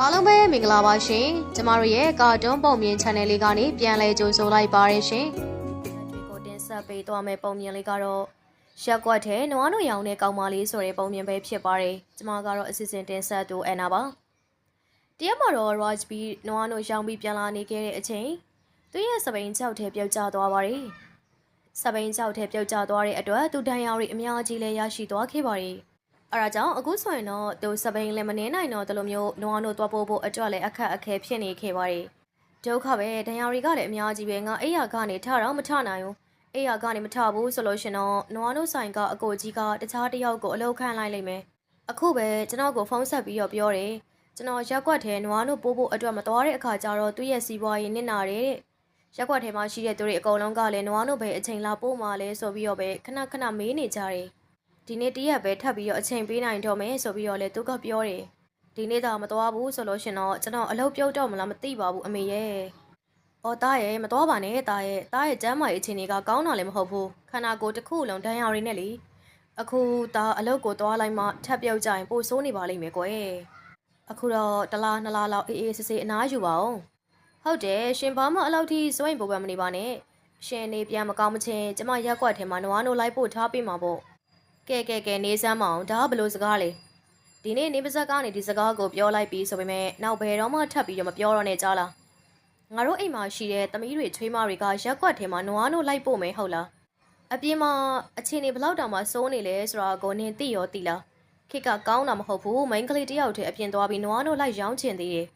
အားလုံးပဲမင်္ဂလာပါရှင်ကျမတို့ရဲ့ကာတွန်းပုံမြင် channel လေးကနေပြန်လည်ကြိုဆိုလိုက်ပါရရှင်ဒီကိုတင်ဆက်ပေးသွားမယ့်ပုံမြင်လေးကတော့ရက်ကွက်ထဲနွားနွေရောင်တဲ့ကောင်မလေးဆိုတဲ့ပုံမြင်ပဲဖြစ်ပါတယ်ကျမကတော့အစီအစဉ်တင်ဆက်တူအန်နာပါတရက်မှာတော့ Raj B နွားနွေရောင်ပြီးပြန်လာနေခဲ့တဲ့အချိန်သူရဲ့စပိန်ချောက်ထဲပြုတ်ကျသွားပါတယ်စပိန်ချောက်ထဲပြုတ်ကျသွားတဲ့အတွက်သူဒဏ်ရာတွေအများကြီးလည်းရရှိသွားခဲ့ပါတယ် အဲဒါကြောင့်အခုဆိုရင်တော့သူစပိန်လည်းမနေနိုင်တော့တလိုမျိုးနွားနို့သွားပို့ဖို့အတွက်လည်းအခက်အခဲဖြစ်နေခဲ့ပါတယ်ဒုက္ခပဲဒဏ်ရာတွေကလည်းအများကြီးပဲငါအိယာကနေထတော့မထနိုင်ဘူးအိယာကနေမထဘူးဆိုလို့ရှင်တော့နွားနို့ဆိုင်ကအကိုကြီးကတခြားတစ်ယောက်ကိုအလုပ်ခန့်လိုက်လိမ့်မယ်အခုပဲကျွန်တော်ကိုဖုန်းဆက်ပြီးတော့ပြောတယ်ကျွန်တော်ရက်ကွက်ထဲနွားနို့ပို့ဖို့အတွက်မသွားတဲ့အခါကျတော့သူ့ရဲ့စီးပွားရေးနစ်နာတယ်တဲ့ရက်ကွက်ထဲမှာရှိတဲ့သူတွေအကုန်လုံးကလည်းနွားနို့ပဲအချိန်လာပို့မှလဲဆိုပြီးတော့ပဲခဏခဏမေးနေကြတယ် ဒီနေ့တရက်ပဲထပ်ပြီးတော့အချိန်ပေးနိုင်တော့မယ်ဆိုပြီးတော့လေသူကပြောတယ်ဒီနေ့တော့မသွားဘူးဆိုလို့ရှင်တော့ကျွန်တော်အလုပ်ပြုတ်တော့မလားမသိပါဘူးအမေရဲ့။အော်တားရဲ့မသွားပါနဲ့တားရဲ့တားရဲ့ကျမ်းမာရေးအခြေအနေကကောင်းတာလည်းမဟုတ်ဘူးခန္ဓာကိုယ်တစ်ခုလုံးဒဏ်ရာတွေနဲ့လေအခုတားအလုပ်ကိုသွားလိုက်မှထပ်ပြုတ်ကြရင်ပိုဆိုးနေပါလိမ့်မယ်ကွယ်အခုတော့တစ်လားနှစ်လားလောက်အေးအေးဆေးဆေးအနားယူပါအောင်ဟုတ်တယ်ရှင်ဘာမှအလောက်ထိစွန့်ရင်ပုံပံမနေပါနဲ့ရှင်နေပြန်မကောင်းမချင်းကျမရက်ကွက်ထဲမှာနွားနိုးလိုက်ပို့ထားပေးမှာပေါ့ ကဲကဲကဲနေစမ်းမအောင်ဒါကဘလို့စကားလေဒီနေ့နေပါဇက်ကနေဒီစကားကိုပြောလိုက်ပြီးဆိုပေမဲ့နောက်ဘယ်တော့မှထပ်ပြီးတော့မပြောတော့နဲ့ကြားလားငါတို့အိမ်မှာရှိတဲ့သမီးတွေချွေးမတွေကရက်ကွက်ထဲမှာနွားနို့လိုက်ပို့မယ်ဟုတ်လားအပြင်မှာအခြေအနေဘလောက်တောင်မှစိုးနေလဲဆိုတာကိုနင်သိရောသိလားခေတ်ကကောင်းတာမဟုတ်ဘူးမိန်းကလေးတယောက်တည်းအပြင်သွားပြီးနွားနို့လိုက်ရောင်းချင်သေးတယ်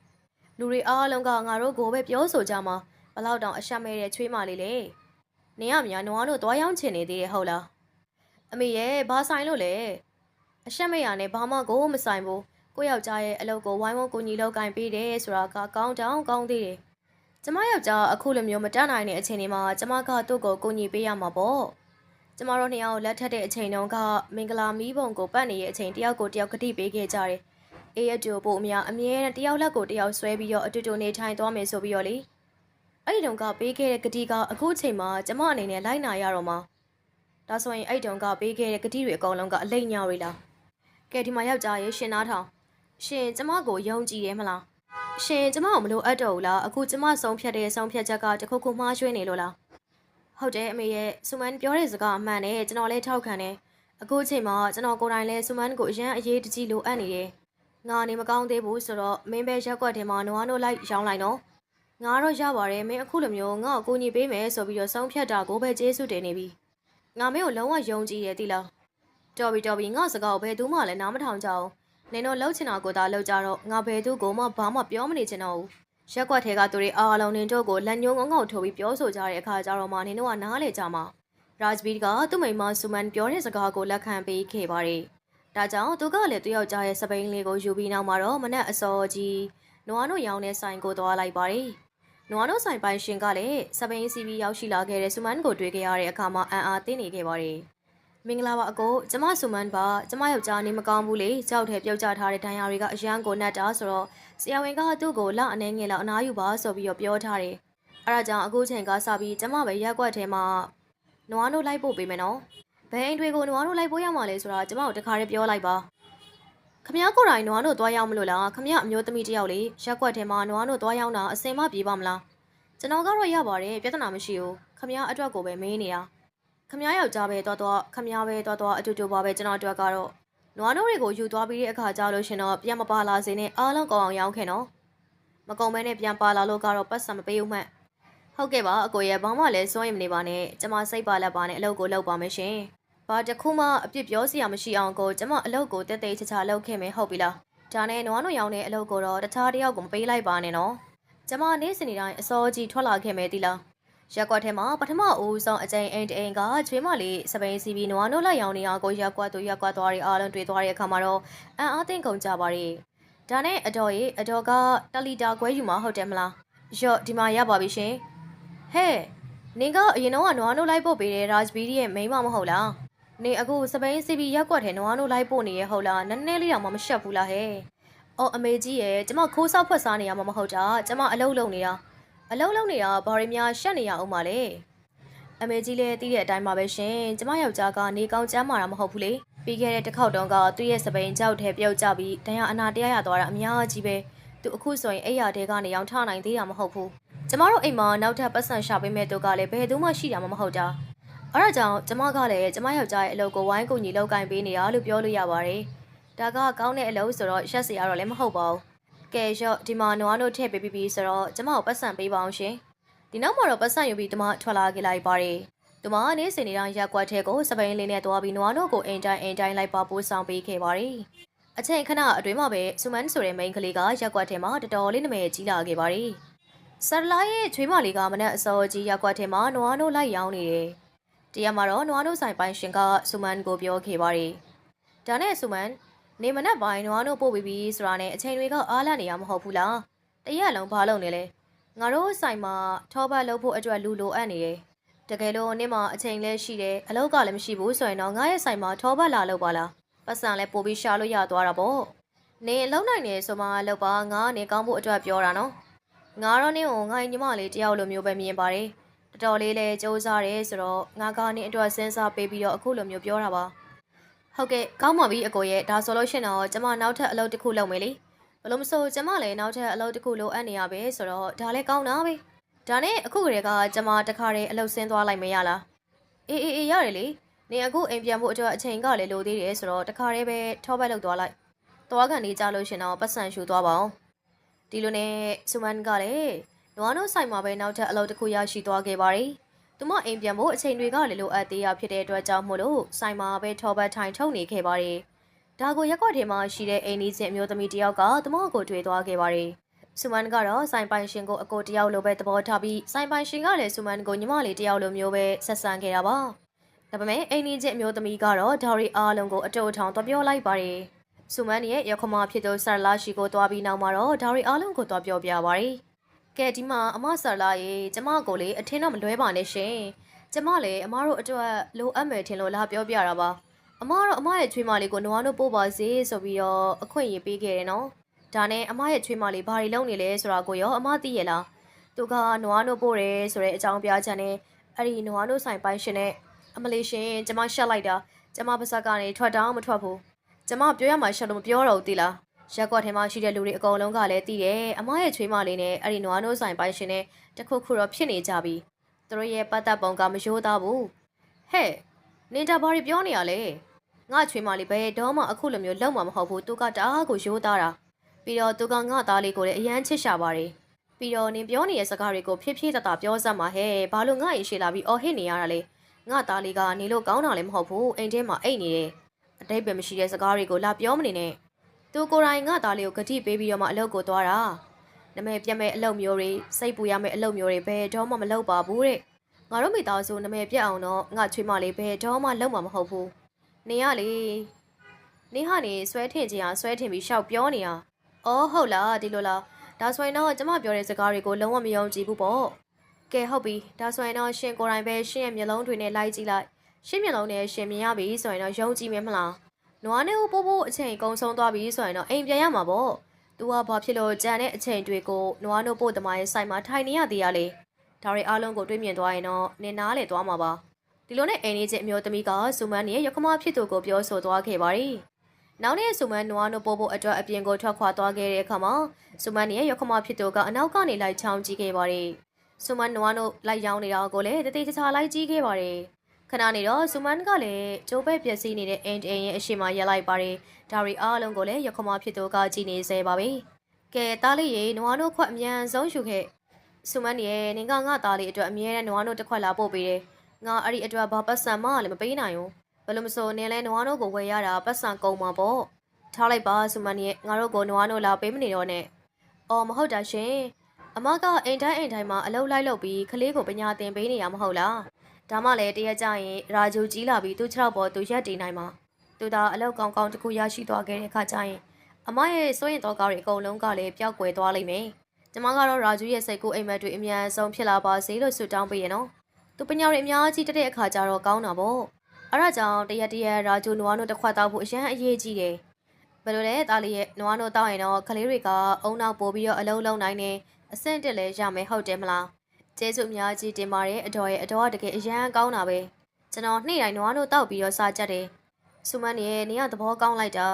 လူတွေအားလုံးကငါတို့ကိုပဲပြောဆိုကြမှာဘလောက်တောင်အရှက်မဲတဲ့ချွေးမလေးလေနင်ကများနွားနို့သွားရောင်းချင်နေသေးတယ်ဟုတ်လား အမေရဲ့ဘာဆိုင်လို့လဲအရှက်မရနဲ့ဘာမှကိုမဆိုင်ဘူးကိုယောက်ျားရဲ့အလုပ်ကိုဝိုင်းဝန်းကိုညီလောက်ကင်ပေးတယ်ဆိုတာကကောင်းတောင်ကောင်းသေးတယ်ကျမယောက်ျားအခုလိုမျိုးမတတ်နိုင်တဲ့အချိန်တွေမှာကျမကသူ့ကိုကိုညီပေးရမှာပေါ့ကျမတို့နှစ်ယောက်လက်ထပ်တဲ့အချိန်တုန်းကမင်္ဂလာမီးပုံကိုပတ်နေတဲ့အချိန်တယောက်ကိုတယောက်ကတိပေးခဲ့ကြတယ်အေးအတူပို့အများအမြဲတမ်းတယောက်လက်ကိုတယောက်ဆွဲပြီးတော့အတူတူနေထိုင်သွားမယ်ဆိုပြီးတော့လေအဲ့ဒီတုန်းကပေးခဲ့တဲ့ဂတိကအခုအချိန်မှာကျမအနေနဲ့လိုက်နာရတော့မှာ ဒါဆိုရင်အဲ့တုန်းကပေးခဲ့တဲ့ဂတိတွေအကုန်လုံးကအလိမ့်ညာတွေလားကဲဒီမှာယောက်ျားရေရှင်နားထောင်ရှင်ကျမကိုယုံကြည်တယ်မလားရှင်ကျမကိုမလို့အပ်တော့ဘူးလားအခုကျမဆုံးဖြတ်တဲ့ဆုံးဖြတ်ချက်ကတခုခုမှားရွှေ့နေလို့လားဟုတ်တယ်အမေရဲ့ဆူမန်ပြောတဲ့စကားအမှန်နဲ့ကျွန်တော်လည်းထောက်ခံတယ်အခုအချိန်မှာကျွန်တော်ကိုယ်တိုင်လည်းဆူမန်ကိုအရန်အရေးတကြီးလိုအပ်နေတယ်ငါနေမကောင်းသေးဘူးဆိုတော့မင်းပဲရက်ကွက်ထဲမှာနွားနို့လိုက်ရောင်းလိုက်နော်ငါတော့ရပါတယ်မင်းအခုလိုမျိုးငါ့ကိုကူညီပေးမယ်ဆိုပြီးတော့ဆုံးဖြတ်တာကိုပဲကျေးဇူးတင်နေပြီ ငါမင်းကိုလုံးဝယုံကြည်တယ်တိလားတော်ပြီတော်ပြီငါစကားကိုဘယ်သူမှလည်းနားမထောင်ကြအောင်နင်တို့လှုပ်ချင်တာကိုသာလှုပ်ကြတော့ငါဘယ်သူကိုမှဘာမှပြောမနေချင်တော့ဘူးရက်ကွက်ထဲကသူတွေအားလုံးနင်တို့ကိုလက်ညှိုးငုံငုံထိုးပြီးပြောဆိုကြတဲ့အခါကျတော့မှနင်တို့ကနားလေကြမှာရာဂျ်ဘီကသူ့မိန်းမဆူမန်ပြောတဲ့စကားကိုလက်ခံပေးခဲ့ပါတယ်ဒါကြောင့်သူကလည်းသူယောက်ျားရဲ့စပိန်လေးကိုယူပြီးနောက်မှာတော့မနက်အစောကြီးနွားနို့ရောင်းတဲ့ဆိုင်ကိုသွားလိုက်ပါတယ် နွားနို့ဆိုင်ပိုင်ရှင်ကလည်းစပိန်စီဘီရောက်ရှိလာခဲ့တဲ့ဆူမန်ကိုတွေ့ခဲ့ရတဲ့အခါမှာအံ့အားသင့်နေခဲ့ပါတယ်။မင်္ဂလာပါအကိုကျမဆူမန်ပါကျမယောက်ျားနေမကောင်းဘူးလေကြောက်ထဲပြုတ်ကျထားတဲ့ဒဏ်ရာတွေကအရန်ကိုနှက်တာဆိုတော့ဆရာဝန်ကသူ့ကိုလက်အနေငယ်လောက်အနားယူပါဆိုပြီးတော့ပြောထားတယ်။အဲဒါကြောင့်အခုချိန်ကစပြီးကျမပဲရက်ကွက်ထဲမှာနွားနို့လိုက်ပို့ပေးမယ်နော်။ဘယ်အိမ်တွေကိုနွားနို့လိုက်ပို့ရမှာလဲဆိုတာကျမတို့တခါတည်းပြောလိုက်ပါ။ ခမရကိုယ်တိုင်နွားတို့သွားရောက်မလို့လားခမရအမျိုးသမီးတယောက်လေရက်ွက်ထဲမှာနွားတို့သွားရောက်တာအစင်မပြေပါမလားကျွန်တော်ကတော့ရပါတယ်ပြဿနာမရှိဘူးခမရအတွက်ကိုပဲမင်းနေရခမရယောက်ျားပဲသွားသွားခမရပဲသွားသွားအတူတူပါပဲကျွန်တော်အတွက်ကတော့နွားတို့တွေကိုယူသွားပြီးတဲ့အခါကျလို့ရှင်တော့ပြန်မပါလာစေနဲ့အားလုံးကောင်းအောင်ရောင်းခင်နော်မကုံမဲနဲ့ပြန်ပါလာလို့ကတော့ပတ်စံမပေးဦးမှတ်ဟုတ်ကဲ့ပါအကိုရဲ့ဘာမှလည်းစိုးရင်မနေပါနဲ့ကျွန်မစိတ်ပါလက်ပါနဲ့အလုပ်ကိုလုပ်ပါမယ်ရှင် ဘာတစ်ခုမှအပြစ်ပြောစရာမရှိအောင်ကိုကျမအလုပ်ကိုတက်တက်ချာချာလုပ်ခဲ့မယ်ဟုတ်ပြီလားဒါနဲ့နွားနိုးရောင်းတဲ့အလုပ်ကိုတော့တခြားတစ်ယောက်ကိုမပေးလိုက်ပါနဲ့နော်ကျမနေ့စဉ်နေ့တိုင်းအစောကြီးထွက်လာခဲ့မယ်တီလားရက်ကွက်ထဲမှာပထမအဦးဆုံးအကြိမ်အိမ်တအိမ်ကချွေးမလေးစပိန်စီဘီနွားနို့လိုက်ရောင်နေအောင်ကိုရက်ကွက်သူရက်ကွက်သွားတွေအားလုံးတွေ့သွားတဲ့အခါမှာတော့အံ့အားသင့်ကုန်ကြပါရဲ့ဒါနဲ့အတော်ရဲ့အတော်ကတလီတာခွဲယူမှာဟုတ်တယ်မလားရော့ဒီမှာရပါပြီရှင်ဟဲ့နင်ကအရင်တော့ကနွားနို့လိုက်ပို့ပေးတဲ့ရာဂျ်ဘီဒီရဲ့မိန်းမမဟုတ်လား နေအခုစပိန်စီဘီရက်ကွက်ထဲနွားနို့လိုက်ပို့နေရဟုတ်လားနည်းနည်းလေးတော့မရှက်ဘူးလားဟဲ့။အော်အမေကြီးရဲ့ကျမခိုးဆောက်ဖွက်စားနေရမှာမဟုတ်တာကျမအလုပ်လုပ်နေတာအလုပ်လုပ်နေတာဘာတွေများရှက်နေရအောင်ပါလဲ။အမေကြီးလည်းသိတဲ့အတိုင်းပါပဲရှင်ကျမယောက်ျားကနေကောင်းချမ်းမာတာမဟုတ်ဘူးလေ။ပြီးခဲ့တဲ့တစ်ခေါက်တုန်းကသူ့ရဲ့စပိန်ကြောက်ထဲပြုတ်ကျပြီးတန်ရအနာတရားရသွားတာအများကြီးပဲသူအခုဆိုရင်အိယာတဲကနေရောင်ထနိုင်သေးတာမဟုတ်ဘူးကျမတို့အိမ်မှာနောက်ထပ်ပတ်စံရှာပေးမဲ့သူကလည်းဘယ်သူမှရှိတာမှမဟုတ်တာ အဲ့ဒါကြောင့်ကျမကလည်းကျမယောက်ျားရဲ့အလုပ်ကိုဝိုင်းကူညီလုပ်ကင်ပေးနေတာလို့ပြောလို့ရပါတယ်ဒါကကောင်းတဲ့အလုပ်ဆိုတော့ရက်စရာတော့လည်းမဟုတ်ပါဘူးကဲရော့ဒီမှာနွားတို့ထည့်ပေးပြီးပြီဆိုတော့ကျမကိုပတ်စံပေးပါအောင်ရှင်ဒီနောက်မှာတော့ပတ်စံယူပြီးကျမထွက်လာခဲ့လိုက်ပါတယ်သူမကနေစင်နေတိုင်းရက်ကွက်ထဲကိုစပိန်လေးနဲ့တွားပြီးနွားတို့ကိုအိမ်တိုင်းအိမ်တိုင်းလိုက်ပါပို့ဆောင်ပေးခဲ့ပါတယ်အချိန်ခဏအတွင်းမှာပဲဆူမန်ဆိုတဲ့မိန်းကလေးကရက်ကွက်ထဲမှာတော်တော်လေးနမဲကြီးလာခဲ့ပါတယ်ဆာလာရဲ့ချွေးမလေးကမနဲ့အစောကြီးရက်ကွက်ထဲမှာနွားတို့လိုက်ရောင်းနေတယ် တရက်မှာတော့နွားတို့ဆိုင်ပိုင်ရှင်ကဆူမန်ကိုပြောခဲ့ပါတယ်ဒါနဲ့ဆူမန်နေမနက်ပိုင်းနွားတို့ပို့ပြီးပြီဆိုတာနဲ့အချိန်တွေကအားလတ်နေရမဟုတ်ဘူးလားတရက်လုံးဘာလုပ်နေလဲငါတို့ဆိုင်မှာထောပတ်လုပ်ဖို့အတွက်လူလိုအပ်နေတယ်တကယ်လို့နေ့မှာအချိန်လဲရှိတယ်အလုပ်ကလည်းမရှိဘူးဆိုရင်တော့ငါရဲ့ဆိုင်မှာထောပတ်လာလုပ်ပါလားပတ်စံလဲပို့ပြီးရှာလို့ရသွားတာပေါ့နေအလုပ်နိုင်နေဆိုမှလုပ်ပါငါကနေကောင်းဖို့အတွက်ပြောတာနော်ငါတော့နင်းကိုငါ့ညီမလေးတယောက်လိုမျိုးပဲမြင်ပါတယ် တော်တော်လေးလဲစူးစမ်းတယ်ဆိုတော့ငါကနေအတွက်စဉ်းစားပေးပြီးတော့အခုလိုမျိုးပြောတာပါဟုတ်ကဲ့ကောင်းပါပြီအကိုရဲ့ဒါဆိုလို့ရှရင်တော့ကျမနောက်ထပ်အလုပ်တစ်ခုလုပ်မယ်လေဘလို့မဆိုကျမလည်းနောက်ထပ်အလုပ်တစ်ခုလိုအပ်နေရပဲဆိုတော့ဒါလည်းကောင်းတာပဲဒါနဲ့အခုကလေးကကျမတခါတည်းအလုပ်ဆင်းသွားလိုက်မရလားအေးအေးအေးရတယ်လေနေအခုအိမ်ပြန်ဖို့အတွက်အချိန်ကလည်းလိုသေးတယ်ဆိုတော့တခါတည်းပဲထောပတ်လုပ်သွားလိုက်သွားကန်နေကြလို့ရှရင်တော့ပတ်စံရှူသွားပါအောင်ဒီလိုနဲ့ဆူမန်ကလည်း နွားနိုးဆိုင်မှာပဲနောက်ထပ်အလုပ်တစ်ခုရရှိသွားခဲ့ပါတယ်သူမအိမ်ပြန်ဖို့အချိန်တွေကလည်းလိုအပ်သေးရဖြစ်တဲ့အတွက်ကြောင့်မို့လို့ဆိုင်မှာပဲထောပတ်ထိုင်ထုတ်နေခဲ့ပါတယ်ဒါကိုရက်ကွက်ထဲမှာရှိတဲ့အိမ်နီးချင်းအမျိုးသမီးတစ်ယောက်ကသူမကိုတွေ့သွားခဲ့ပါတယ်ဆူမန်ကတော့ဆိုင်ပိုင်ရှင်ကိုအကိုတယောက်လိုပဲသဘောထားပြီးဆိုင်ပိုင်ရှင်ကလည်းဆူမန်ကိုညီမလေးတယောက်လိုမျိုးပဲဆက်ဆံခဲ့တာပါဒါပေမဲ့အိမ်နီးချင်းအမျိုးသမီးကတော့ဒါရီအားလုံးကိုအတူအထောင်သွားပြောလိုက်ပါတယ်ဆူမန်ရဲ့ရခမဖြစ်သူဆာလာရှိကိုသွားပြီးနောက်မှာတော့ဒါရီအားလုံးကိုသွားပြောပြပါတယ် ကဲဒီမှာအမဆာလာရေကျမကိုလေအထင်းတော့မလွဲပါနဲ့ရှင်ကျမလည်းအမတို့အတွက်လိုအပ်မယ်ထင်လို့လာပြောပြတာပါအမကတော့အမရဲ့ချွေးမလေးကိုနွားတို့ပို့ပါစေဆိုပြီးတော့အခွင့်အရေးပေးခဲ့တယ်နော်ဒါနဲ့အမရဲ့ချွေးမလေးဘာတွေလုပ်နေလဲဆိုတာကိုရောအမသိရလားသူကနွားတို့ပို့တယ်ဆိုတဲ့အကြောင်းပြချက်နဲ့အဲ့ဒီနွားတို့ဆိုင်ပိုင်ရှင်နဲ့အမလေးရှင်ကျမရှက်လိုက်တာကျမပါစကနေထွက်တောင်းမထွက်ဘူးကျမပြောရမှာရှက်လို့မပြောတော့ဘူးတိလား ရက်ကွက်ထဲမှာရှိတဲ့လူတွေအကုန်လုံးကလည်းသိတယ်အမရဲ့ချွေးမလေးနဲ့အဲ့ဒီနွားနိုးဆိုင်ပိုင်ရှင်နဲ့တခုခုတော့ဖြစ်နေကြပြီသူတို့ရဲ့ပတ်သက်ပုံကမရိုးသားဘူးဟဲ့နင်တာဘာတွေပြောနေရလဲငါချွေးမလေးဘယ်တော့မှအခုလိုမျိုးလုံမှာမဟုတ်ဘူးသူကတအားကိုရိုးသားတာပြီးတော့သူကငါသားလေးကိုလည်းအရန်ချစ်ရှာပါတယ်ပြီးတော့နင်ပြောနေတဲ့စကားတွေကိုဖြည်းဖြည်းတတပြောစမ်းပါဟဲ့ဘာလို့ငါ့ရင်ရှိလာပြီးအော်ဟစ်နေရတာလဲငါသားလေးကနေလို့ကောင်းတာလည်းမဟုတ်ဘူးအိမ်ထဲမှာအိတ်နေတယ်အတိတ်ပဲမရှိတဲ့စကားတွေကိုလာပြောမနေနဲ့ သူကိုယ်တိုင်ငါသားလေးကိုဂတိပေးပြီးတော့မှအလုပ်ကိုသွားတာနမဲပြတ်မဲ့အလုပ်မျိုးတွေစိတ်ပူရမဲ့အလုပ်မျိုးတွေဘယ်တော့မှမလုပ်ပါဘူးတဲ့ငါတို့မိသားစုနမဲပြတ်အောင်တော့ငါချွေးမလေးဘယ်တော့မှလုပ်မှာမဟုတ်ဘူးနေရလေနေဟာနေဆွဲထင်ချင်အောင်ဆွဲထင်ပြီးရှောက်ပြောနေရအော်ဟုတ်လားဒီလိုလားဒါဆိုရင်တော့ကျမပြောတဲ့စကားတွေကိုလုံးဝမယုံကြည်ဘူးပေါ့ကဲဟုတ်ပြီဒါဆိုရင်တော့ရှင်ကိုယ်တိုင်ပဲရှင်ရဲ့မျက်လုံးတွေနဲ့လိုက်ကြည့်လိုက်ရှင်မျက်လုံးနဲ့ရှင်မြင်ရပြီဆိုရင်တော့ယုံကြည်မယ်မလား နွားနဲ့ဦးပိုးပိုးအချိန်ကုန်ဆုံးသွားပြီဆိုရင်တော့အိမ်ပြန်ရမှာပေါ့။ तू ကဘာဖြစ်လို့ကြံတဲ့အချိန်တွေကိုနွားနို့ပို့သမားရဲ့ဆိုင်မှာထိုင်နေရသေးရလေ။ဒါတွေအားလုံးကိုတွေးမြင်သွားရင်တော့နင်နားလေသွားမှာပါ။ဒီလိုနဲ့အိမ်လေးချင်းအမျိုးသမီးကဆူမန်ရဲ့ရခမဖြစ်သူကိုပြောဆိုသွားခဲ့ပါတယ်။နောက်နေ့ဆူမန်နွားနို့ပို့ဖို့အတွက်အပြင်ကိုထွက်ခွာသွားခဲ့တဲ့အခါမှာဆူမန်ရဲ့ရခမဖြစ်သူကအနောက်ကနေလိုက်ချောင်းကြည့်ခဲ့ပါတယ်။ဆူမန်နွားနို့လိုက်ရောင်းနေတာကိုလည်းတတိတခြားလိုက်ကြည့်ခဲ့ပါတယ်။ ခဏနေတော့ဇူမန်ကလည်းကျိုးပဲ့ပျက်စီးနေတဲ့အင်တအင်ရဲ့အရှိမရက်လိုက်ပါတယ်ဒါရီအားလုံးကိုလည်းရခမဖြစ်သူကကြည်နေစေပါပြီကဲတားလေးရေနွားတို့ခွက်အမြန်ဆုံးယူခဲ့ဇူမန်ရဲ့နင်ကငါသားလေးအတွက်အမြဲတမ်းနွားတို့တစ်ခွက်လာပို့ပေးတယ်ငါအဲ့ဒီအတွက်ဘာပတ်စံမလည်းမပေးနိုင်ဘူးဘယ်လိုမဆိုနင်လဲနွားတို့ကိုဝယ်ရတာပတ်စံကုန်မှာပေါ့ထားလိုက်ပါဇူမန်ရဲ့ငါတို့ကိုနွားတို့လာပေးမနေတော့နဲ့အော်မဟုတ်တာရှင်အမကအိမ်တိုင်းအိမ်တိုင်းမှာအလုပ်လိုက်လုပ်ပြီးကလေးကိုပညာသင်ပေးနေရမဟုတ်လား ဒါမှလည်းတရက်ကြရင်ရာဂျူကြီးလာပြီးသူ့ခြေထောက်ပေါ်သူရက်တည်နိုင်မှာသူသာအလောက်ကောင်းကောင်းတစ်ခုရရှိသွားခဲ့တဲ့အခါကျရင်အမရဲ့စိုးရင်တော့ကားတွေအကုန်လုံးကလည်းပျောက်ကွယ်သွားလိမ့်မယ်ကျမကတော့ရာဂျူရဲ့စိတ်ကိုအိမ်မက်တွေအမြန်ဆုံးဖြစ်လာပါစေလို့ဆုတောင်းပေးရနော်သူပညာတွေအများကြီးတက်တဲ့အခါကျတော့ကောင်းတာပေါ့အဲ့ဒါကြောင့်တရက်တရက်ရာဂျူနွားတို့တစ်ခွက်တောက်ဖို့အရန်အရေးကြီးတယ်ဘယ်လိုလဲတားလေးရဲ့နွားတို့တောက်ရင်တော့ကလေးတွေကအုံနောက်ပို့ပြီးတော့အလုံးလုံးနိုင်နေအဆင့်တက်လဲရမယ်ဟုတ်တယ်မလား ကျေးဇူးအများကြီးတင်ပါတယ်အတော်ရဲ့အတော်ကတကယ်အရန်ကောင်းတာပဲကျွန်တော်နေ့တိုင်းနွားတို့တောက်ပြီးတော့စားကြတယ်ဆူမန်ရဲ့နေရသဘောကောင်းလိုက်တာ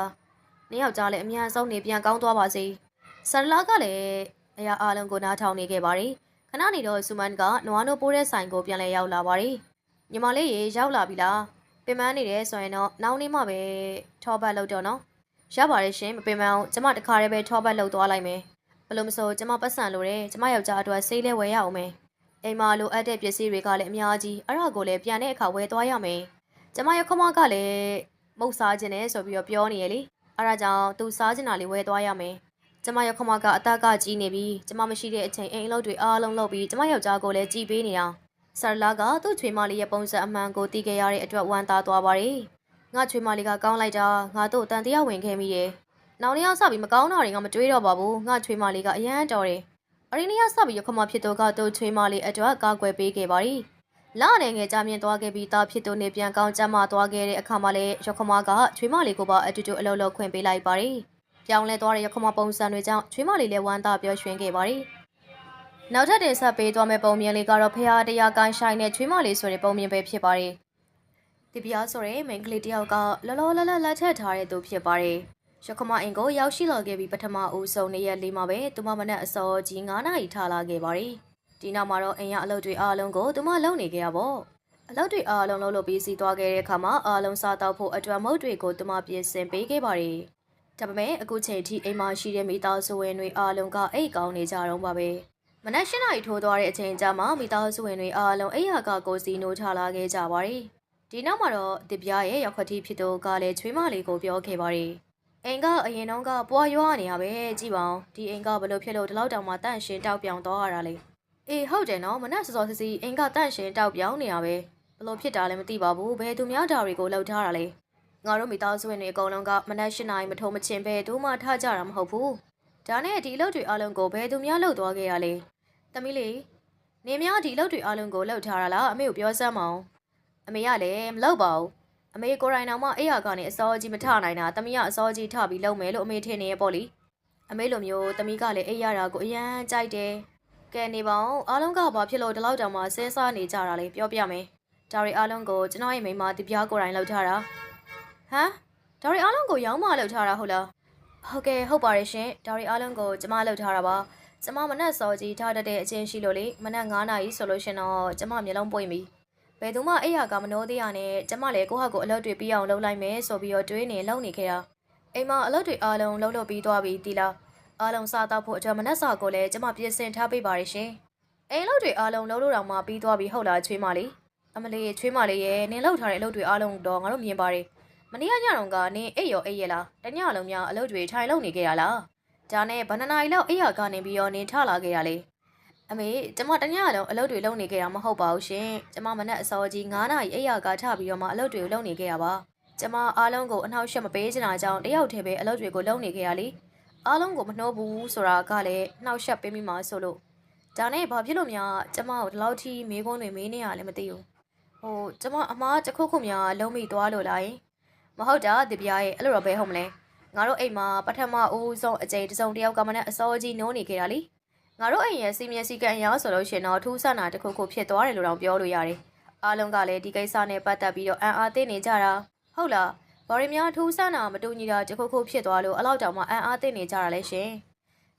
နေယောက်ျားလည်းအမြန်ဆုံးနေပြန်ကောင်းသွားပါစေဆရလာကလည်းအရာအလုံးကိုနားထောင်နေခဲ့ပါတယ်ခဏနေတော့ဆူမန်ကနွားနိုးပိုးတဲ့ဆိုင်ကိုပြန်လဲရောက်လာပါတယ်ညီမလေးရေရောက်လာပြီလားပင်ပန်းနေတယ်ဆိုရင်တော့နောက်နေ့မှပဲထောပတ်လောက်တော့နော်ရပါတယ်ရှင်မပင်ပန်းအောင်ကျမတခါတည်းပဲထောပတ်လောက်သွားလိုက်မယ်ဘလို့မဆိုကျမပတ်စံလို့တယ်ကျမယောက်ျားအတွက်ဆေးလဲဝယ်ရအောင်မယ် အိမ်မှာလိုအပ်တဲ့ပစ္စည်းတွေကလည်းအများကြီးအဲ့ဒါကိုလည်းပြန်တဲ့အခါဝယ်သွားရမယ်ကျမရဲ့ခမကလည်းမုတ်စားခြင်းနဲ့ဆိုပြီးတော့ပြောနေရလေအဲ့ဒါကြောင့်သူစားခြင်းတာလေးဝယ်သွားရမယ်ကျမရောက်ခမကအတက်ကကြီးနေပြီးကျမမရှိတဲ့အချိန်အိမ်အလုပ်တွေအားလုံးလုပ်ပြီးကျမယောက်ျားကိုလည်းကြည်ပေးနေတာဆာလာကသူ့ချွေမလေးရဲ့ပုံစံအမှန်ကိုသိခဲ့ရတဲ့အတွက်ဝမ်းသာသွားပါတယ်ငါချွေမလေးကကောင်းလိုက်တာငါတို့တန်တရားဝင်ခဲ့မိတယ်နောက်နေ့ကစပြီးမကောင်းတာတွေကမတွေးတော့ပါဘူးငါချွေမလေးကအရန်တော်တယ် အရင်နေ့ကစပြီးရောက်ခမဖြစ်တော့ကသူ့ချွေမလေးအတွက်ကာကွယ်ပေးခဲ့ပါတယ်လာနေငယ်ကြမြင်သွားခဲ့ပြီးသားဖြစ်သူနေပြန်ကောင်းကြမ်းမာသွားခဲ့တဲ့အခါမှာလည်းရောက်ခမကချွေမလေးကိုပါအတူတူအလုပ်လုပ်ခွင့်ပေးလိုက်ပါတယ်ပြောင်းလဲသွားတဲ့ရခမပုံစံတွေကြောင့်ချွေးမလေးလည်းဝမ်းသာပျော်ရွှင်ခဲ့ပါတယ်။နောက်ထပ်တင်ဆက်ပေးသွားမယ့်ပုံမြင်လေးကတော့ဖះတရားကိုင်းဆိုင်တဲ့ချွေးမလေးဆိုတဲ့ပုံမြင်ပဲဖြစ်ပါတယ်။ဒီပြားဆိုတဲ့မိန်းကလေးတစ်ယောက်ကလောလောလတ်လတ်လက်ထပ်ထားတဲ့သူဖြစ်ပါတယ်။ ရခမအင်ကိုရောက်ရှိလာခဲ့ပြီးပထမဦးဆုံးနေ့ရက်လေးမှာပဲသူမမနဲ့အစောကြီး9နာရီထားလာခဲ့ပါတယ်။ဒီနောက်မှာတော့အိမ်ရအလုပ်တွေအားလုံးကိုသူမလုပ်နေခဲ့ရပါ။အလုပ်တွေအားလုံးလုပ်လို့ပြီးစီးသွားခဲ့တဲ့အခါမှာအားလုံးစားတော့ဖို့အတွက်မုတ်တွေကိုသူမပြင်ဆင်ပေးခဲ့ပါတယ်။ဒါပေမဲ့အခုချိန်ထိအိမ်မှာရှိတဲ့မိသားစုဝင်တွေအားလုံးကအိတ်ကောင်းနေကြတော့ပါပဲမနက်၈နာရီထိုးသွားတဲ့အချိန်ကျမှမိသားစုဝင်တွေအားလုံးအိမ်ဟာကကိုစီနိုးချလာခဲ့ကြပါတယ်ဒီနောက်မှာတော့တပြားရဲ့ရောက်ခတိဖြစ်သူကလည်းချွေးမလေးကိုပြောခဲ့ပါတယ် အိမ်ကအရင်တုန်းကပွားရွာနေရပဲကြည်ပါအောင်ဒီအိမ်ကဘလို့ဖြစ်လို့ဒီလောက်တောင်မှတန့်ရှင်တောက်ပြောင်သွားရတာလေအေးဟုတ်တယ်နော်မနက်စောစောစီစီအိမ်ကတန့်ရှင်တောက်ပြောင်နေရပဲဘလို့ဖြစ်တာလဲမသိပါဘူးဘယ်သူများဓာတွေကိုလှုပ်ထားတာလဲငါတို့မိသားစုဝင်တွေအကုန်လုံးကမနက်၈နာရီမထုံမချင်ပဲဒိုးမှထကြတာမဟုတ်ဘူး။ဒါနဲ့ဒီအလုပ်တွေအလုံးကိုဘယ်သူများလုပ်သွားခဲ့ရလဲ။သမီးလေးနေများဒီအလုပ်တွေအလုံးကိုလုပ်ထားတာလားအမေကိုပြောစမ်းမအောင်။အမေကလည်းမလုပ်ပါဘူး။ အမေကိုယ်တိုင်တော်မှအိယာကနေအစောကြီးမထနိုင်တာသမီးကအစောကြီးထပြီးလုပ်မယ်လို့အမေထင်နေရပေါ့လေ။အမေလိုမျိုးသမီးကလည်းအိယာတာကိုအရန်ကြိုက်တယ်။ကဲနေပါအောင်အားလုံးကဘာဖြစ်လို့ဒီလောက်တောင်မှဆဲစားနေကြတာလဲပြောပြမယ်။ဒါတွေအားလုံးကိုကျွန်တော်ရဲ့မိန်းမဒီပြားကိုယ်တိုင်လုပ်ထားတာ။ဟမ်ဒါရီအားလုံးကိုရောင်းမလောက်ထားတာဟုတ်လားဟုတ်ကဲ့ဟုတ်ပါတယ်ရှင်ဒါရီအားလုံးကိုကျမလောက်ထားတာပါကျမမနက်စောကြီးထားတတ်တဲ့အချင်းရှိလို့လေမနက်9နာရီဆိုလို့ရှင်တော့ကျမမျိုးလုံးပွင့်ပြီဘ ယ်သူမှအိယာကမနှိုးသေးရနဲ့ကျမလည်းကိုယ့်ဟာကိုယ်အလုပ်တွေပြီးအောင်လုပ်လိုက်မယ်ဆိုပြီးတော့တွေးနေလုံနေခဲ့တာအိမ်မှာအလုပ်တွေအားလုံးလုပ်လို့ပြီးသွားပြီတီလားအားလုံးစားတော့ဖို့အတွက်မနက်စာကိုလည်းကျမပြင်ဆင်ထားပေးပါတယ်ရှင်အိမ်လုပ်တွေအားလုံးလုပ်လို့တော့မှပြီးသွားပြီဟုတ်လားချွေးမလေးအမလေးချွေးမလေးရဲ့နင်လုပ်ထားတဲ့အလုပ်တွေအားလုံးတော့ငါတို့မြင်ပါတယ်မနေ့ကညတော့ကနင်းအိပ်ရောအိပ်ရလားတညလုံးများအလုပ်တွေထိုင်လုပ်နေခဲ့ရလားဒါနဲ့ဘဏ္ဍနာရီလောက်အိပ်ရကနေပြီးတော့နင်းထလာခဲ့ရလေ အမေကျမတညလုံးအလုပ်တွေလုပ်နေခဲ့တာမဟုတ်ပါဘူးရှင်ကျမမနဲ့အစောကြီး9နာရီအိပ်ရကထပြီးတော့မှအလုပ်တွေလုပ်နေခဲ့ရပါကျမအားလုံးကိုအနှောက်အယှက်မပေးချင်တာကြောင့်တယောက်တည်းပဲအလုပ်တွေကိုလုပ်နေခဲ့ရလေအားလုံးကိုမနှိုးဘူးဆိုတာကလည်းနှောက်ယှက်ပေးမိမှာဆိုလို့ဒါနဲ့ဘာဖြစ်လို့များကျမကိုဒီလောက်ထိမေးခွန်းတွေမေးနေရလဲမသိဘူးဟိုကျမအမားတစ်ခုခုများလုံးမိသွားလို့လားယင်မဟုတ်တာဒီပြားရဲ့အဲ့လိုတော့ဘယ်ဟုတ်မလဲငါတို့အိမ်မှာပထမဦးဆုံးအကြိမ်တစ်စုံတစ်ယောက်ကမနဲ့အစောကြီးနိုးနေခဲ့တာလी ငါတို့အိမ်ရဲ့စီမံစည်းကမ်းအရဆိုလို့ရှင်တော့ထူးဆန်းတာတစ်ခုခုဖြစ်သွားတယ်လို့တော့ပြောလို့ရတယ်အားလုံးကလည်းဒီကိစ္စနဲ့ပတ်သက်ပြီးတော့အံ့အားသင့်နေကြတာဟုတ်လားဘာရီများထူးဆန်းတာမတူညီတာတစ်ခုခုဖြစ်သွားလို့အလောက်တောင်မှအံ့အားသင့်နေကြတာလဲရှင်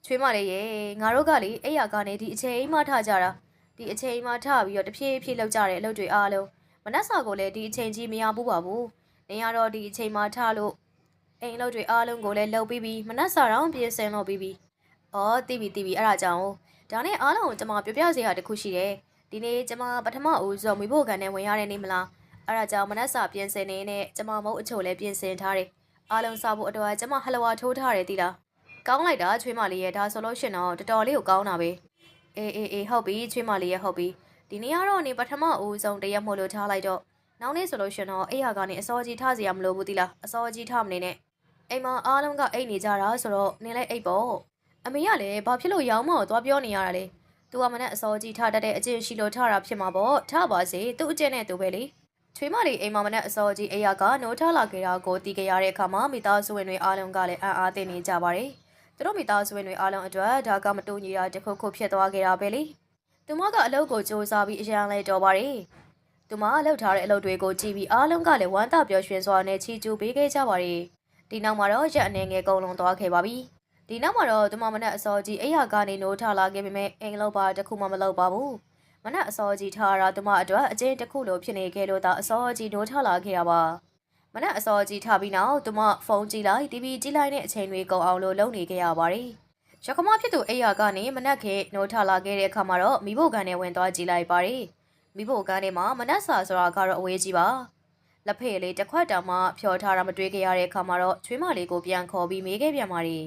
ချွေးမလေးရေငါတို့ကလေအိယာကနေဒီအချိန်မှထကြတာဒီအချိန်မှထပြီးတော့တဖြည်းဖြည်းလောက်ကြတဲ့အလုပ်တွေအားလုံးမနှက်စာကိုလည်းဒီအချိန်ကြီးမရဘူးပါဘူး။နေရတော့ဒီအချိန်မှထားလို့အိမ်အလုပ်တွေအားလုံးကိုလည်းလှုပ်ပြီးပြီးမနှက်စာတော့ပြင်ဆင်လို့ပြီးပြီး။ အော်တီးပြီးတီးပြီးအဲ့ဒါကြောင့်ဒါနဲ့အားလုံးကိုကျွန်မပြောပြစရာတစ်ခုရှိတယ်။ဒီနေ့ကျွန်မပထမဦးဆုံးမိဖို့ကန်နဲ့ဝင်ရတဲ့နေ့မလား။အဲ့ဒါကြောင့်မနှက်စာပြင်ဆင်နေနဲ့ကျွန်မမုတ်အချို့လည်းပြင်ဆင်ထားတယ်။အားလုံးစားဖို့အတွက်ကျွန်မဟလဝါထိုးထားတယ်တီးလား။ကောင်းလိုက်တာချွေးမလေးရဲ့ဒါဆိုလို့ရှင်တော့တော်တော်လေးကိုကောင်းတာပဲ။အေးအေးအေးဟုတ်ပြီချွေးမလေးရဲ့ဟုတ်ပြီ။ဒီနေ့ကတော့နေပထမဦးဆုံးတရက်မို့လို့ထားလိုက်တော့နောက်နေ့ဆိုလို့ရှင်တော့အိယာကနေအစောကြီးထားစီရမလို့ဘူးတိလားအစောကြီးထားမနေနဲ့အိမ်မှာအားလုံးကအိတ်နေကြတာဆိုတော့နင်လည်းအိတ်ပေါ့ အမေကလည်းဘာဖြစ်လို့ရောင်းမော်သွားပြောနေရတာလဲသူကမနဲ့အစောကြီးထားတတ်တဲ့အကျင့်ရှိလို့ထားတာဖြစ်မှာပေါ့ထားပါစေသူ့အကျင့်နဲ့သူပဲလေချွေးမလေးအိမ်မှာမနဲ့အစောကြီးအိယာကနိုးထားလာခဲ့တာကိုတီးကြရတဲ့အခါမှာမိသားစုဝင်တွေအားလုံးကလည်းအံ့အားသင့်နေကြပါတယ်သူတို့မိသားစုဝင်တွေအားလုံးအတွက်ဒါကမတူညီတာတစ်ခုခုဖြစ်သွားခဲ့တာပဲလေသူမကအလုပ်ကိုစူးစမ်းပြီးအရန်လဲတော်ပါတယ်သူမလှုပ်ထားတဲ့အလုပ်တွေကိုကြည့်ပြီးအားလုံးကလည်းဝမ်းသာပျော်ရွှင်စွာနဲ့ချီကျူးပေးခဲ့ကြပါတယ်။ဒီနောက်မှာတော့ရက်အနေငယ်ကုန်လုံးသွားခဲ့ပါပြီ။ ဒီနောက်မှာတော့သူမမနဲ့အစောကြီးအိယာကနေနိုးထလာခဲ့ပေမဲ့အိမ်လောက်ပါတစ်ခုမှမလုပ်ပါဘူးမနဲ့အစောကြီးထားတာသူမအတွက်အကျဉ်းတစ်ခုလိုဖြစ်နေခဲ့လို့သာအစောကြီးနိုးထလာခဲ့တာပါမနဲ့အစောကြီးထားပြီးနောက်သူမဖုန်းကြည့်လိုက် TV ကြည့်လိုက်တဲ့အချိန်တွေကုန်အောင်လို့လုပ်နေခဲ့ရပါတယ်ရခမဖြစ်သူအိယာကနေမနက်ခေနိုးထလာခဲ့တဲ့အခါမှာတော့မိဖို့ကန်နဲ့ဝင်သွားကြည့်လိုက်ပါတယ်မိဖို့ကန်ထဲမှာမနက်စာဆိုတာကတော့အဝေးကြီးပါလက်ဖေးလေးတစ်ခွက်တောင်မှဖြော်ထားတာမတွေ့ခဲ့ရတဲ့အခါမှာတော့ချွေးမလေးကိုပြန်ခေါ်ပြီးမေးခဲ့ပြန်ပါတယ်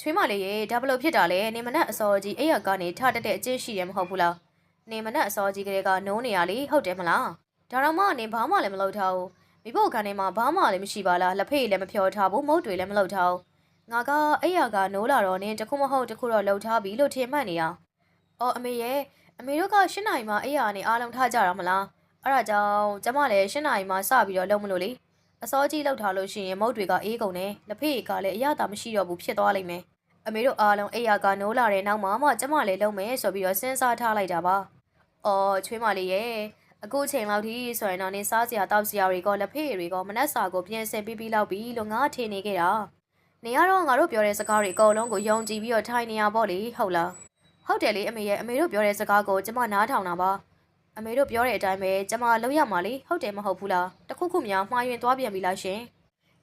ချွေးမလေးရေဒါဘလို့ဖြစ်တာလဲနေမနဲ့အစောကြီးအဲ့ရကနေထတက်တဲ့အကျင့်ရှိတယ်မဟုတ်ဘူးလားနေမနဲ့အစောကြီးကလေးကနိုးနေရလေဟုတ်တယ်မလားဒါတော့မှနေဘာမှလည်းမလုပ်ထားဘူးမိဖို့ခံထဲမှာဘာမှလည်းမရှိပါလားလက်ဖေးလည်းမဖြောထားဘူးမုတ်တွေလည်းမလုပ်ထားဘူးငါကအဲ့ရကနိုးလာတော့နင်းတခုမဟုတ်တခုတော့လှုပ်ထားပြီလို့ထင်မှတ်နေရအော်အမေရဲ့အမေတို့က၈နာရီမှအဲ့ရကနေအားလုံးထားကြတာမလားအဲ့ဒါကြောင့်ကျမလည်း၈နာရီမှစပြီးတော့လုံမလို့လေအစောကြီးလှုပ်ထားလို့ရှိရင်မုတ်တွေကအေးကုန်တယ်လက်ဖေးကလည်းအရသာမရှိတော့ဘူးဖြစ်သွားလိမ့်မယ် အမေတို့အားလုံးအိယာကနိုးလာတဲ့နောက်မှာမှကျမလည်းလုံးမယ်ဆိုပြီးတော့စဉ်းစားထားလိုက်တာပါ။အော်ချွေးမလေးရဲ့အခုချိန်လောက်ထိဆိုရင်တော့နင်စားစရာတောက်စရာတွေကလက်ဖေးတွေကမနှက်စာကိုပြင်ဆင်ပြီးပြီးလောက်ပြီလို့ငါထင်နေခဲ့တာ။နေရတော့ငါတို့ပြောတဲ့စကားတွေအကုန်လုံးကိုယုံကြည်ပြီးတော့ထိုင်နေရပေါ့လေဟုတ်လား။ဟုတ်တယ်လေအမေရဲ့အမေတို့ပြောတဲ့စကားကိုကျမနားထောင်တာပါ။အမေတို့ပြောတဲ့အတိုင်းပဲကျမလုပ်ရမှာလေဟုတ်တယ်မဟုတ်ဘူးလား။တခုခုများမှားယွင်းသွားပြန်ပြီလားရှင်။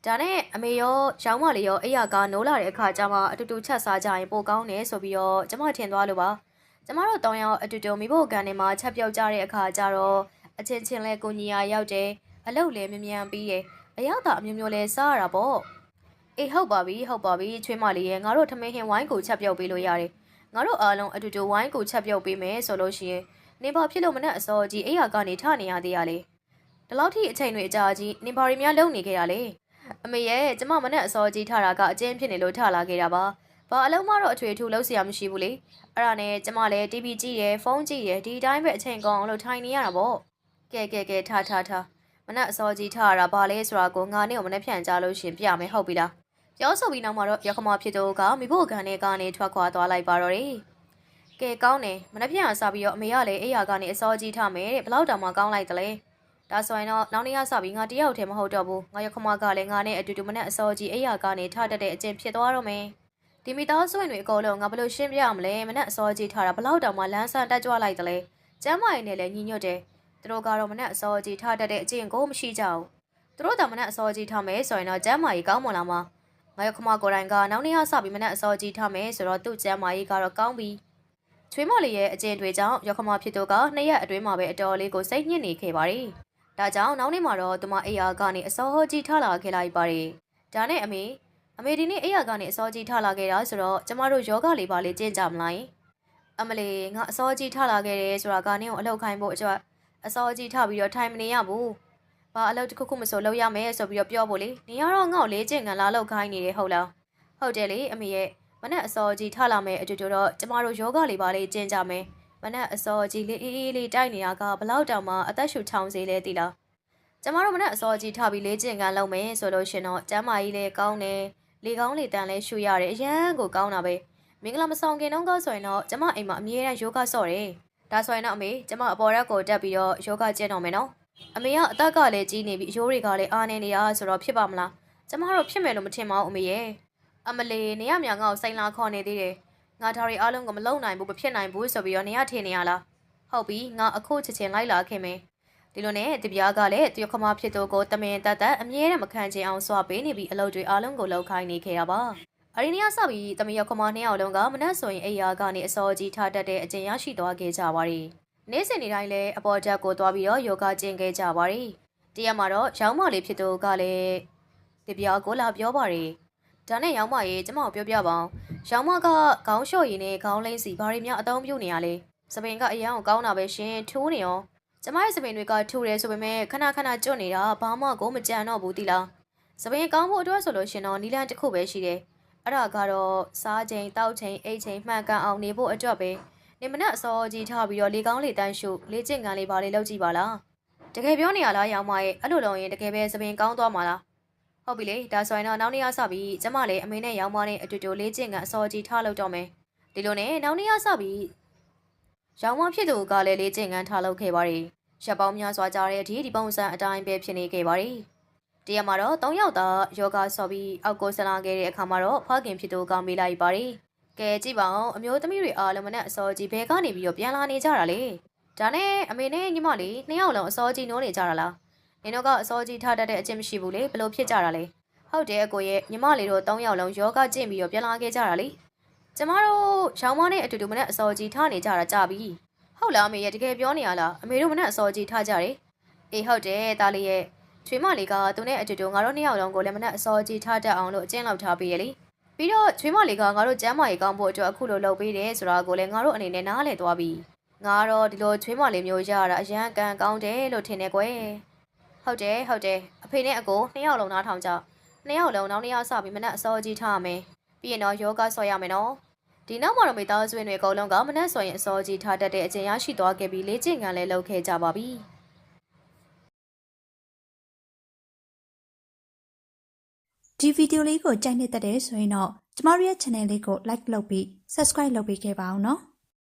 ဒါနဲ့အမေရောရောင်းမလေးရောအဲ့ရကနိုးလာတဲ့အခါကျမှအတူတူချက်စားကြရင်ပိုကောင်းတယ်ဆိုပြီးတော့ကျမထင်သွားလို့ပါကျမတို့တောင်းရောအတူတူမိဖို့ကန်ထဲမှာချက်ပြုတ်ကြတဲ့အခါကျတော့အချင်းချင်းလဲကိုညီယာရောက်တယ်အလုပ်လည်းမြ мян ပြီးရဲ့အရသာအမျိုးမျိုးလဲစားရတာပေါ့အေးဟုတ်ပါပြီဟုတ်ပါပြီချွေးမလေးရဲ့ငါတို့ထမင်းဟင်ဝိုင်းကိုချက်ပြုတ်ပေးလို့ရတယ်ငါတို့အားလုံးအတူတူဝိုင်းကိုချက်ပြုတ်ပေးမယ်ဆိုလို့ရှိရင်နေပါဖြစ်လို့မနဲ့အစောကြီးအဲ့ရကနေထနေရသေးရလေဒီလောက်ထိအချိန်တွေအကြာကြီးနေပါရီများလုံနေခဲ့ရလေ အမေရဲ့ကျမမနဲ့အစောကြီးထားတာကအကျဉ်းဖြစ်နေလို့ထလာခဲ့တာပါ။ဘာအလုံးမတော့အထွေထူလုံးစရာမရှိဘူးလေ။အဲ့ဒါနဲ့ကျမလည်း TV ကြည့်ရယ်ဖုန်းကြည့်ရယ်ဒီတိုင်းပဲအချိန်ကုန်အောင်လို့ထိုင်နေရတာပေါ့။ကဲကဲကဲထားထားထားမနဲ့အစောကြီးထားရတာဘာလဲဆိုတာကိုငါနဲ့ကိုမနဲ့ဖြန့်ကြလို့ရှင်ပြမယ်ဟုတ်ပြီလား။ပြောဆိုပြီးနောက်မှာတော့ရခမဖြစ်တော့ကမိဖို့ကန်နဲ့ကနေထွက်ခွာသွားလိုက်ပါတော့တယ်။ကဲကောင်းတယ်မနဲ့ဖြန့်အစားပြီးတော့အမေကလည်းအိယာကနေအစောကြီးထားမယ်တဲ့ဘလောက်တောင်မှကောင်းလိုက်တယ်လေ။ ဒါဆိုရင်တော့နောက်နေ့ကစပြီးငါတယောက်တည်းမဟုတ်တော့ဘူးငါရခမကလည်းငါနဲ့အတူတူမနဲ့အစောကြီးအိယာကနေထတတ်တဲ့အကျင့်ဖြစ်သွားတော့မယ်ဒီမိသားစုဝင်တွေအကုန်လုံးငါဘယ်လိုရှင်းပြရမလဲမနဲ့အစောကြီးထားတာဘလောက်တောင်မှလမ်းဆန်းတက်ကြွလိုက်တယ်လေကျမ်းမာရင်လည်းညီညွတ်တယ်သူတို့ကတော့မနဲ့အစောကြီးထားတတ်တဲ့အကျင့်ကိုမရှိကြဘူးသူတို့တောင်မနဲ့အစောကြီးထားမယ်ဆိုရင်တော့ကျမ်းမာရေးကောင်းမွန်လာမှာငါရခမကိုယ်တိုင်ကနောက်နေ့ကစပြီးမနဲ့အစောကြီးထားမယ်ဆိုတော့သူ့ကျမ်းမာရေးကတော့ကောင်းပြီချွေးမလေးရဲ့အကျင့်တွေကြောင့်ရခမဖြစ်တော့ကနှစ်ရက်အတွင်းမှာပဲအတော်လေးကိုစိတ်ညစ်နေခဲ့ပါတယ် ဒါကြောင့်နောက်နေ့မှာတော့သူမအိယာကနေအစောကြီးထလာခဲ့လိုက်ပါတယ်။ဒါနဲ့အမေအမေဒီနေ့အိယာကနေအစောကြီးထလာခဲ့တာဆိုတော့ကျမတို့ယောဂလေးပါလေးကျင့်ကြမလား။အမလေးငါအစောကြီးထလာခဲ့တယ်ဆိုတာကနင်းကိုအလောက်ခိုင်းဖို့အတွက်အစောကြီးထပြီးတော့ထိုင်မနေရဘူး။ဘာအလုပ်တစ်ခုခုမဆိုလုပ်ရမယ်ဆိုပြီးတော့ပြောဖို့လေ။နေရတော့ငါ့ကိုလေးကျင့်ကန်လာလောက်ခိုင်းနေတယ်ဟုတ်လား။ဟုတ်တယ်လေအမေရဲ့မနဲ့အစောကြီးထလာမယ်အတူတူတော့ကျမတို့ယောဂလေးပါလေးကျင့်ကြမယ်။ မနက်အစောကြီးလေးအေးအေးလေးတိုက်နေတာကဘလောက်တောင်မှအသက်ရှူချောင်းစေလဲတိလားကျမတို့မနက်အစောကြီးထပြီးလေးကျင်ကန်လုပ်မယ်ဆိုလို့ရှင်တော့ကျမ်းမာကြီးလည်းကောင်းတယ်လေကောင်းလေတန်လည်းရှူရတယ်အရန်ကိုကောင်းတာပဲမင်္ဂလာမဆောင်ခင်တုန်းကဆိုရင်တော့ကျမအိမ်မှာအမြဲတမ်းယောဂဆော့တယ်ဒါဆိုရင်တော့အမေကျမအပေါ်ရက်ကိုတက်ပြီးတော့ယောဂကျင့်တော့မယ်နော်အမေကအသက်ကလည်းကြီးနေပြီးအရိုးတွေကလည်းအားနေနေတာဆိုတော့ဖြစ်ပါမလားကျမတို့ဖြစ်မယ်လို့မထင်ပါဘူးအမေရဲ့အမလေးနေရမြငါ့ကိုစိန်လာခေါ်နေသေးတယ် ငါဒါတွေအားလုံးကိုမလုံနိုင်ဘူးမဖြစ်နိုင်ဘူးဆိုပြီးတော့နေရထင်နေရလားဟုတ်ပြီငါအခုချက်ချင်းလိုက်လာခင်မယ်ဒီလိုနဲ့တပြားကလည်းတရခမဖြစ်သူကိုတမင်တက်တက်အမြဲတမ်းမခံချင်အောင်စွာပေးနေပြီးအလုပ်တွေအားလုံးကိုလောက်ခိုင်းနေခဲ့ရပါအရင်နေ့ကစပြီးတမင်ရခမနှစ်ယောက်လုံးကမနက်ဆိုရင်အိယာကနေအစောကြီးထားတတ်တဲ့အကျင့်ရရှိသွားခဲ့ကြပါရီနေ့စဉ်နေ့တိုင်းလည်းအပေါ်တက်ကိုသွားပြီးတော့ယောဂကျင့်ခဲ့ကြပါရီတရက်မှာတော့ရောင်းမလေးဖြစ်သူကလည်းတပြားကိုလာပြောပါရီ ဒါနဲ့ရောင်းမရေးကျမကိုပြောပြပါအောင်ရောင်မကခေါင်းလျှော့ရည်နဲ့ခေါင်းလိမ့်စီဘာတွေများအသုံးပြုနေရလဲစပင်ကအရန်ကိုကောင်းတာပဲရှင်ထိုးနေရောကျမရဲ့စပင်တွေကထိုးတယ်ဆိုပေမဲ့ခဏခဏကျွတ်နေတာဘာမှကိုမကြံတော့ဘူးတိလားစပင်ကောင်းဖို့အတွက်ဆိုလို့ရှင်တော့နီလန်တစ်ခုပဲရှိတယ်အဲ့ဒါကတော့စားချိန်တောက်ချိန်အိတ်ချိန်မှန်ကန်အောင်နေဖို့အတွက်ပဲနေမနက်အစောကြီးထားပြီးတော့လေကောင်းလေတန်းရှုလေကျင့်ကန်လေးပါလေးလုပ်ကြည့်ပါလားတကယ်ပြောနေရလားရောင်မရဲ့အဲ့လိုလုံးရင်တကယ်ပဲစပင်ကောင်းသွားမှာလား ဟုတ်ပြီလေဒါဆိုရင်တော့နောက်နေ့ကစပြီးကျမလည်းအမေနဲ့ရောင်းမနဲ့အတူတူလေးကျင့်ကအစောကြီးထားလို့တော့မယ်ဒီလိုနဲ့နောက်နေ့ကစပြီးရောင်းမဖြစ်သူကလည်းလေးကျင့်ကန်ထားလို့ခဲ့ပါရီရပ်ပေါင်းများစွာကြာတဲ့အထိဒီပုံစံအတိုင်းပဲဖြစ်နေခဲ့ပါရီတရက်မှာတော့၃ယောက်သာယောဂဆော့ပြီးအောက်ကိုဆလာခဲ့တဲ့အခါမှာတော့ဖခင်ဖြစ်သူကမေးလိုက်ပါတယ်ကဲကြည့်ပါအောင်အမျိုးသမီးတွေအားလုံးမနဲ့အစောကြီးဘဲကနေပြီးတော့ပြန်လာနေကြတာလေဒါနဲ့အမေနဲ့ညီမလေးနှစ်ယောက်လုံးအစောကြီးနိုးနေကြတာလား နင်တို့ကအစောကြီးထားတတ်တဲ့အကျင့်မရှိဘူးလေဘလို့ဖြစ်ကြတာလဲဟုတ်တယ်အကိုရဲ့ညီမလေးတို့၃ယောက်လုံးယောဂကျင့်ပြီးတော့ပြန်လာခဲ့ကြတာလေကျမတို့ရောင်မနဲ့အတူတူမနဲ့အစောကြီးထားနေကြတာကြပြီဟုတ်လားအမေရဲ့တကယ်ပြောနေရလားအမေတို့မနဲ့အစောကြီးထားကြတယ်အေးဟုတ်တယ်သားလေးရဲ့ချွေးမလေးကသူနဲ့အတူတူငါတို့နှစ်ယောက်လုံးကိုလည်းမနဲ့အစောကြီးထားတတ်အောင်လို့အကျဉ်းလောက်ထားပေးရလေပြီးတော့ချွေးမလေးကငါတို့ကျမ်းမာရေးကောင်းဖို့အတွက်အခုလိုလုပ်ပေးတယ်ဆိုတာကိုလည်းငါတို့အနေနဲ့နားလည်သွားပြီငါတော့ဒီလိုချွေးမလေးမျိုးရတာအရန်ကန်ကောင်းတယ်လို့ထင်နေကွယ် ဟုတ်တယ်ဟုတ်တယ်အဖေနဲ့အကိုနှစ်ယောက်လုံးနားထောင်ကြနှစ်ယောက်လုံးနောက်နှစ်ယောက်စပြီးမနဲ့အစောကြီးထားရမယ်ပြီးရင်တော့ယောဂဆော့ရမယ်နော်ဒီနောက်မှာတော့မိသားစုဝင်တွေအကုန်လုံးကမနဲ့ဆိုရင်အစောကြီးထားတတ်တဲ့အကျင့်ရရှိသွားခဲ့ပြီးလေ့ကျင့်ခန်းလည်းလုပ်ခဲ့ကြပါပြီဒီဗီဒီယိုလေးကိုကြိုက်နေတဲ့တဲ့ဆိုရင်တော့ကျမတို့ရဲ့ channel လေးကို like လုပ်ပြီး subscribe လုပ်ပေးခဲ့ပါအောင်နော်။